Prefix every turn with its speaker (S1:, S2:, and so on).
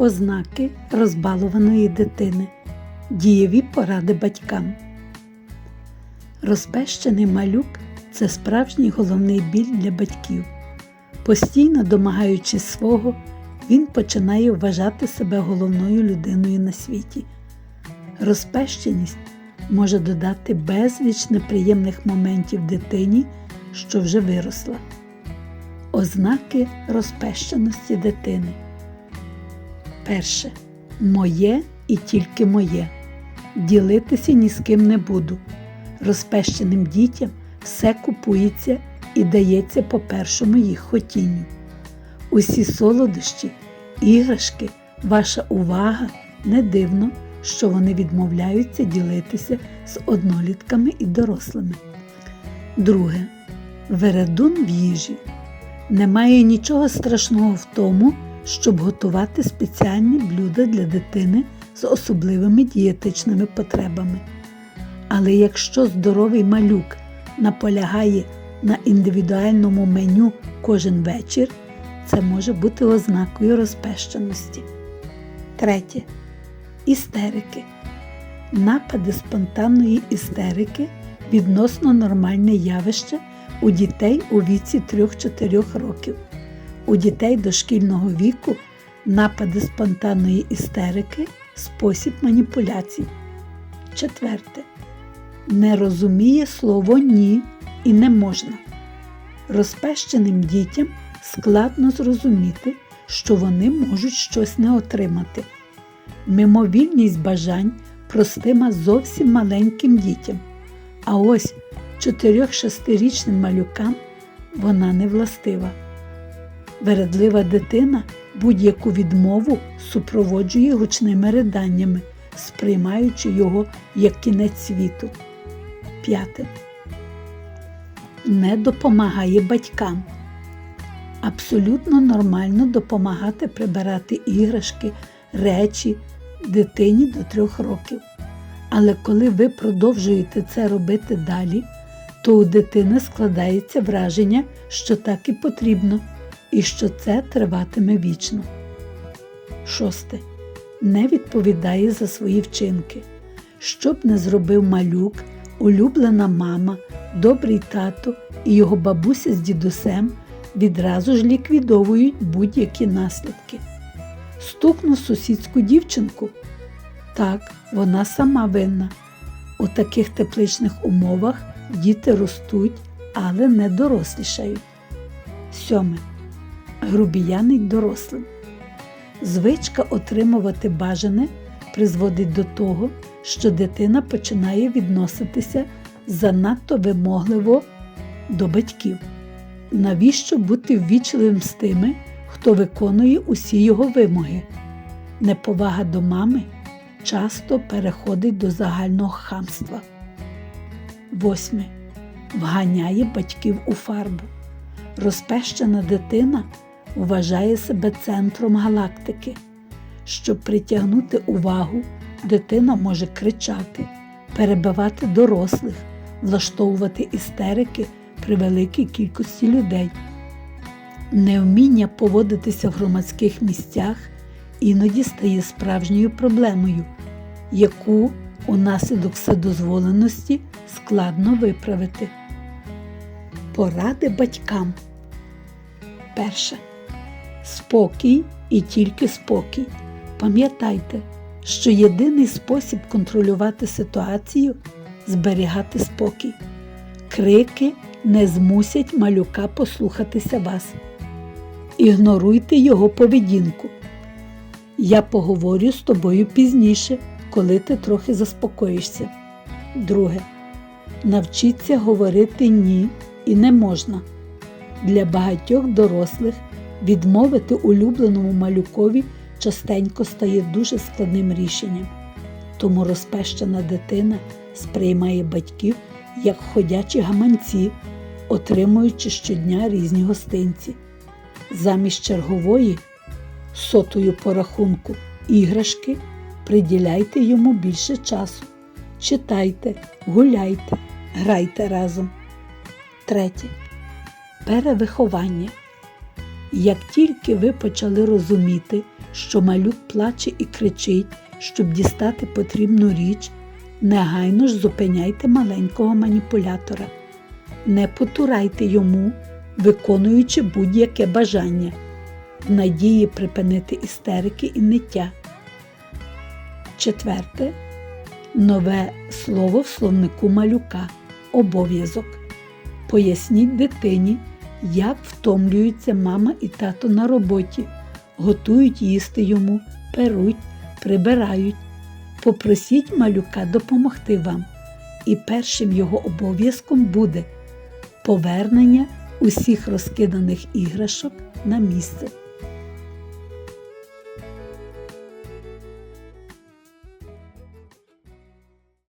S1: Ознаки розбалуваної дитини. Дієві поради батькам. Розпещений малюк це справжній головний біль для батьків. Постійно домагаючись свого, він починає вважати себе головною людиною на світі. Розпещеність може додати безліч неприємних моментів дитині, що вже виросла. Ознаки розпещеності дитини. Перше. Моє і тільки моє. Ділитися ні з ким не буду. Розпещеним дітям все купується і дається по першому їх хотінню. Усі солодощі, іграшки, ваша увага не дивно, що вони відмовляються ділитися з однолітками і дорослими. Друге. Вередун в їжі. Немає нічого страшного в тому, щоб готувати спеціальні блюда для дитини з особливими дієтичними потребами. Але якщо здоровий малюк наполягає на індивідуальному меню кожен вечір, це може бути ознакою розпещеності. Третє. Істерики. Напади спонтанної істерики відносно нормальне явище у дітей у віці 3-4 років. У дітей дошкільного віку напади спонтанної істерики спосіб маніпуляцій. Четверте. Не розуміє слово ні і не можна. Розпещеним дітям складно зрозуміти, що вони можуть щось не отримати. Мимовільність бажань простима зовсім маленьким дітям. А ось 4-6-річним малюкам вона не властива. Вередлива дитина будь-яку відмову супроводжує гучними риданнями, сприймаючи його як кінець світу. П'яте. Не допомагає батькам. Абсолютно нормально допомагати прибирати іграшки, речі дитині до трьох років. Але коли ви продовжуєте це робити далі, то у дитини складається враження, що так і потрібно, і що це триватиме вічно. Шосте. Не відповідає за свої вчинки. Що б не зробив малюк, улюблена мама, добрий тато і його бабуся з дідусем відразу ж ліквідовують будь-які наслідки. Стукну сусідську дівчинку. Так, вона сама винна. У таких тепличних умовах діти ростуть, але не дорослішають. Сьоме. Грубіянить дорослим. Звичка отримувати бажане призводить до того, що дитина починає відноситися занадто вимогливо до батьків. Навіщо бути ввічливим з тими, хто виконує усі його вимоги? Неповага до мами часто переходить до загального хамства. Восьме. Вганяє батьків у фарбу. Розпещена дитина вважає себе центром галактики. Щоб притягнути увагу, дитина може кричати, перебивати дорослих, влаштовувати істерики при великій кількості людей. Невміння поводитися в громадських місцях іноді стає справжньою проблемою, яку унаслідок вседозволеності складно виправити. Поради батькам. Перше. Спокій і тільки спокій. Пам'ятайте, що єдиний спосіб контролювати ситуацію зберігати спокій. Крики не змусять малюка послухатися вас. Ігноруйте його поведінку. Я поговорю з тобою пізніше, коли ти трохи заспокоїшся. Друге. Навчіться говорити ні і не можна. Для багатьох дорослих відмовити улюбленому малюкові частенько стає дуже складним рішенням. Тому розпещена дитина сприймає батьків як ходячі гаманці, отримуючи щодня різні гостинці. Замість чергової, сотою по рахунку іграшки, приділяйте йому більше часу. Читайте, гуляйте, грайте разом. Третє. Перевиховання. Як тільки ви почали розуміти, що малюк плаче і кричить, щоб дістати потрібну річ, негайно ж зупиняйте маленького маніпулятора. Не потурайте йому, виконуючи будь-яке бажання, в надії припинити істерики і ниття. Четверте. Нове слово в словнику малюка. Обов'язок. Поясніть дитині, як втомлюються мама і тато на роботі, готують їсти йому, перуть, прибирають. Попросіть малюка допомогти вам, і першим його обов'язком буде повернення усіх розкиданих іграшок на місце.